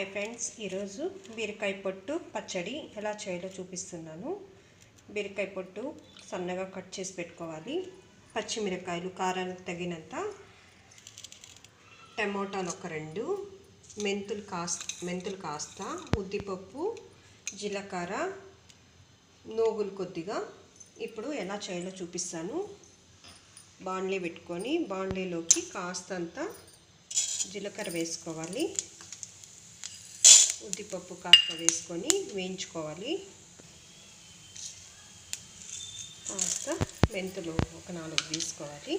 Hi friends ఈరోజు బీరకాయ పొట్టు పచ్చడి ఎలా చేయాలో చూపిస్తున్నాను. బీరకాయ పొట్టు సన్నగా కట్ చేసి పెట్టుకోవాలి. పచ్చిమిరకాయలు కారానికి తగినంత టమోటాలు ఒక రెండు మెంతులు కాస్త మెంతులు కాస్త ఉద్దిపప్పు జీలకర్ర నోగులు కొద్దిగా. ఇప్పుడు ఎలా చేయాలో చూపిస్తాను. బాండ్లీ పెట్టుకొని బాండ్లీలోకి కాస్తంత జీలకర్ర వేసుకోవాలి. ఉద్దిపప్పు కాస్త వేసుకొని వేయించుకోవాలి. కాస్త మెంతులు ఒక నాలుగు తీసుకోవాలి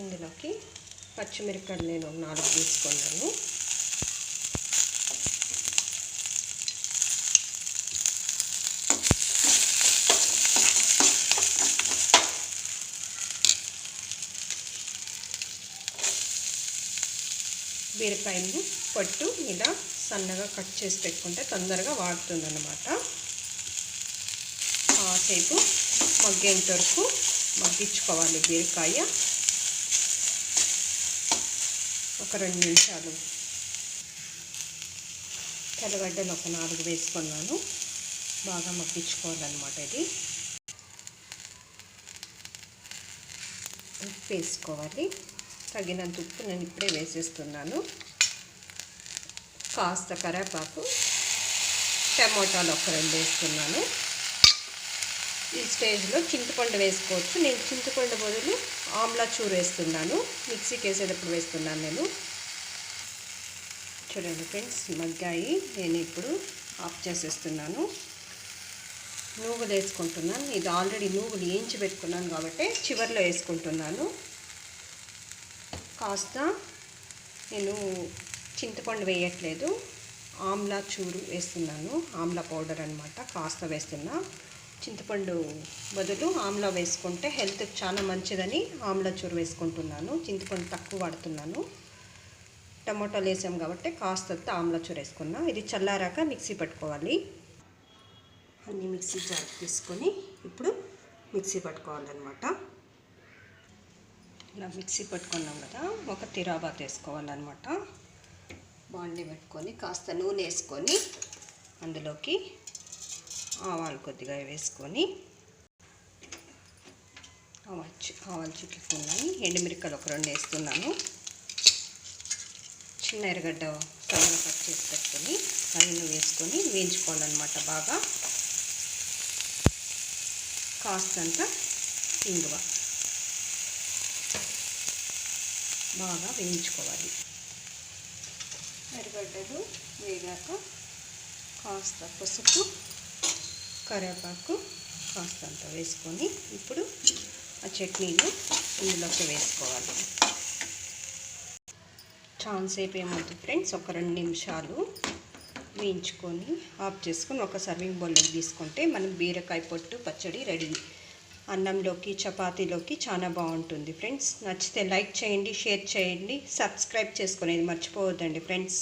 ఇందులోకి పచ్చిమిరపకాయలు నేను నాలుగు తీసుకున్నాను బీరకాయలు పట్టు ఇలా సన్నగా కట్ చేసి పెట్టుకుంటే తొందరగా వాడుతుంది అన్నమాట కాసేపు మగ్గేంత వరకు మగ్గించుకోవాలి బీరకాయ ఒక రెండు నిమిషాలు తెల్లగడ్డలు ఒక నాలుగు వేసుకున్నాను. బాగా మగ్గించుకోవాలన్నమాట ఇది. ఉప్పు వేసుకోవాలి. తగినంత ఉప్పు నేను ఇప్పుడే వేసేస్తున్నాను. కాస్త కరేపాకు టమోటాలు ఒక రెండు వేస్తున్నాను. ఈ స్టేజ్లో చింతపండు వేసుకోవచ్చు. నేను చింతపండు బదులు ఆమ్లా చూరు వేస్తున్నాను. మిక్సీకి వేసేటప్పుడు వేస్తున్నాను నేను. చూడండి ఫ్రెండ్స్ మగ్గాయి. నేను ఇప్పుడు ఆఫ్ చేసేస్తున్నాను. నూగులు వేసుకుంటున్నాను. ఇది ఆల్రెడీ నూగులు వేయించి పెట్టుకున్నాను కాబట్టి చివరిలో వేసుకుంటున్నాను. కాస్త నేను చింతపండు వేయట్లేదు. ఆమ్లా చూరు వేస్తున్నాను. ఆమ్లా పౌడర్ అనమాట కాస్త వేస్తున్నా. చింతపండు బదులు ఆమ్లా వేసుకుంటే హెల్త్కి చాలా మంచిదని ఆమ్లా చూరు వేసుకుంటున్నాను. చింతపండు తక్కువ వాడుతున్నాను. టమాటాలు వేసాం కాబట్టి కాస్త ఆమ్లా చూరు వేసుకున్నా. ఇది చల్లారాక మిక్సీ పట్టుకోవాలి. అన్నీ మిక్సీ జార్ తీసుకొని ఇప్పుడు మిక్సీ పట్టుకోవాలన్నమాట. ఇలా మిక్సీ పట్టుకున్నాం కదా ఒక తిరాబాత్ వేసుకోవాలన్నమాట. బాండి పెట్టుకొని కాస్త నూనె వేసుకొని అందులోకి ఆవాలు కొద్దిగా వేసుకొని ఆవాలు ఆవాలు చుట్టుకున్నాను ఎండుమిరకాయలు ఒక రెండు వేస్తున్నాను. చిన్న ఎర్రగడ్డ సన్నగా కట్ చేసి పెట్టుకొని పైన వేసుకొని వేయించుకోవాలన్నమాట బాగా. కాస్తంత ఇంగువ. బాగా వేయించుకోవాలి. ఎర్రగడ్డలు వేగాక కాస్త పసుపు కరివేపాకు కాస్తంత వేసుకొని ఇప్పుడు ఆ చట్నీలు ఇందులోకి వేసుకోవాలి. చాలాసేపు ఏమవుతుంది ఫ్రెండ్స్? ఒక రెండు నిమిషాలు వేయించుకొని ఆఫ్ చేసుకొని ఒక సర్వింగ్ బౌల్లోకి తీసుకుంటే మనం బీరకాయ పొట్టు పచ్చడి రెడీ. అన్నంలోకి చపాతీలోకి చాలా బాగుంటుంది ఫ్రెండ్స్. నచ్చితే లైక్ చేయండి షేర్ చేయండి సబ్స్క్రైబ్ చేసుకునేది మర్చిపోవద్దండి ఫ్రెండ్స్.